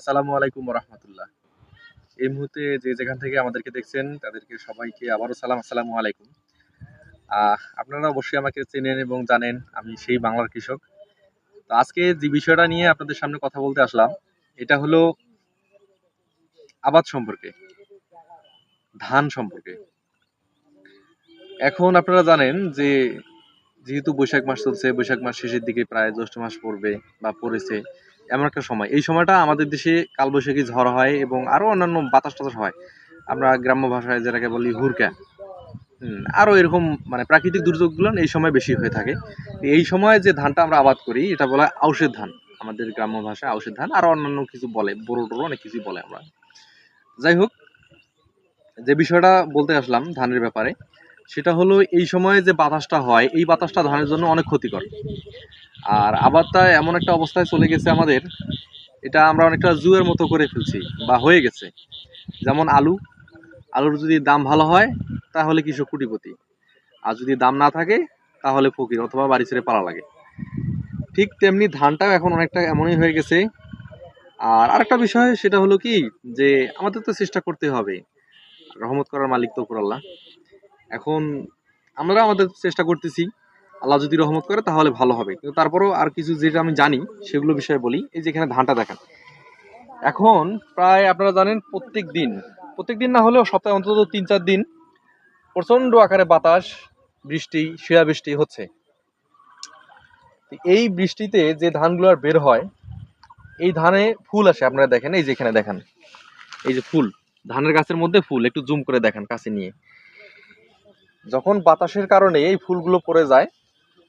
আসসালামু আলাইকুম রহমতুল্লাহ এই মুহূর্তে যে যেখান থেকে আমাদেরকে দেখছেন, তাদেরকে সবাইকে আবারও সালাম, আসসালামু আলাইকুম। আপনারা অবশ্যই আমাকে চেনেন এবং জানেন, আমি সেই বাংলার কৃষক। তো আজকে যে বিষয়টা নিয়ে আপনাদের সামনে কথা বলতে আসলাম, এটা হলো আবাদ সম্পর্কে, ধান সম্পর্কে। এখন আপনারা জানেন যে যেহেতু বৈশাখ মাস চলছে, বৈশাখ মাস শেষের দিকে প্রায় জ্যৈষ্ঠ মাস পড়বে বা পড়েছে এমন একটা সময়। এই সময়টা আমাদের দেশে কালবৈশাখী ঝড় হয় এবং আরও অন্যান্য বাতাস টাতাস হয়। আমরা গ্রাম্য ভাষায় যেটাকে বলি হুরকা। হুম, আরও এরকম মানে প্রাকৃতিক দুর্যোগগুলো এই সময় বেশি হয়ে থাকে। এই সময় যে ধানটা আমরা আবাদ করি এটা বলা হয় আউশের ধান। আমাদের গ্রাম্য ভাষায় আউশের ধান। আর অন্যান্য কিছু বলে বড় টড়ো অনেক কিছু বলে আমরা। যাই হোক যে বিষয়টা বলতে আসলাম ধানের ব্যাপারে সেটা হলো এই সময়ে যে বাতাসটা হয় এই বাতাসটা ধানের জন্য অনেক ক্ষতিকর। আর আবার আবারটা এমন একটা অবস্থায় চলে গেছে আমাদের, এটা আমরা অনেকটা জুয়ের মতো করে ফেলছি বা হয়ে গেছে। যেমন আলু, আলুর যদি দাম ভালো হয়, তাহলে কৃষক কোটিপতি। আর যদি দাম না থাকে, তাহলে ফকির অথবা বাড়ি ছেড়ে পালা লাগে। ঠিক তেমনি ধানটাও এখন অনেকটা এমনই হয়ে গেছে। আর আরেকটা বিষয়, সেটা হলো কি, যে আমাদের তো চেষ্টা করতে হবে। রহমত করার মালিক তো উপর আল্লাহ। এখন আমরা আমাদের চেষ্টা করতেছি। আল্লাহ যদি রহমত করে, তাহলে ভালো হবে। কিন্তু তারপরেও আর কিছু যেটা আমি জানি, সেগুলো বিষয়ে বলি। এই যে এখানে ধানটা দেখেন। এখন প্রায় আপনারা জানেন প্রত্যেক দিন প্রত্যেক দিন না হলেও সপ্তাহে অন্তত তিন চার দিন প্রচণ্ড আকারে বাতাস, বৃষ্টি শিলা বৃষ্টি হচ্ছে। এই বৃষ্টিতে যে ধানগুলো আর বের হয়, এই ধানে ফুল আসে, আপনারা দেখেন, এই যে এখানে দেখেন। এই যে ফুল, ধানের গাছের মধ্যে ফুল, একটু জুম করে দেখেন কাছে নিয়ে। যখন বাতাসের কারণে এই ফুলগুলো পড়ে যায়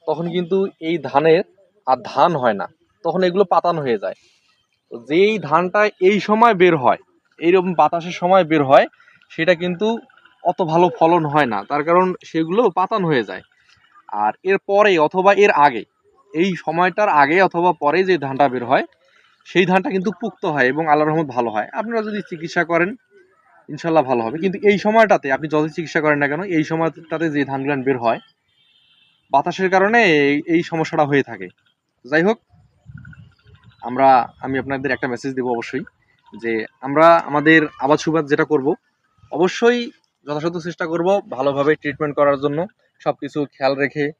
তখন কিন্তু এই ধানের আর ধান হয় না। তখন এগুলো পাতানো হয়ে যায়। তো যেই ধানটা এই সময় বের হয়, এইরকম বাতাসের সময় বের হয়, সেটা কিন্তু অত ভালো ফলন হয় না। তার কারণ সেগুলো পাতান হয়ে যায়। আর এর পরে অথবা এর আগে, এই সময়টার আগে অথবা পরে যে ধানটা বের হয়, সেই ধানটা কিন্তু পুক্ত হয় এবং আল্লাহ রহমত ভালো হয়। আপনারা যদি চিকিৎসা করেন ইনশাল্লাহ ভালো হবে। কিন্তু এই সময়টাতে, আপনি যত চিকিৎসা করেন না কেন, এই সময়টাতে যে ধানগুলো বের হয় বাতাসের কারণে এই- সমস্যাটা হয়ে থাকে। যাই হোক, আমরা, আমি আপনাদের একটা মেসেজ দেবো অবশ্যই, যে আমরা আমাদের আবাদ সুবাদ যেটা করব, অবশ্যই যথাযথ চেষ্টা করব ভালোভাবে ট্রিটমেন্ট করার জন্য সব কিছু খেয়াল রেখে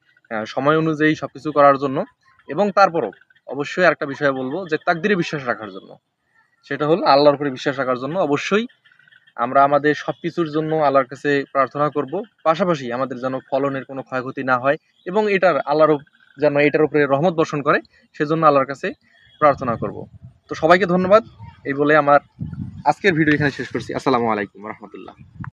সময় অনুযায়ী সব কিছু করার জন্য, এবং তারপরও অবশ্যই একটা বিষয় বলব যে তাকদিরে বিশ্বাস রাখার জন্য। সেটা হলো আল্লাহর উপরে বিশ্বাস রাখার জন্য অবশ্যই আমরা আমাদের সব কিছুর জন্য আল্লাহর কাছে প্রার্থনা করব। পাশাপাশি আমাদের যেন ফলনের কোনো ক্ষয়ক্ষতি না হয় এবং এটার আল্লাহর যেন এটার উপরে রহমত বর্ষণ করে, সেজন্য আল্লাহর কাছে প্রার্থনা করব। তো সবাইকে ধন্যবাদ। এই বলে আমার আজকের ভিডিও এখানে শেষ করছি। আসসালামু আলাইকুম রহমতুল্লাহ।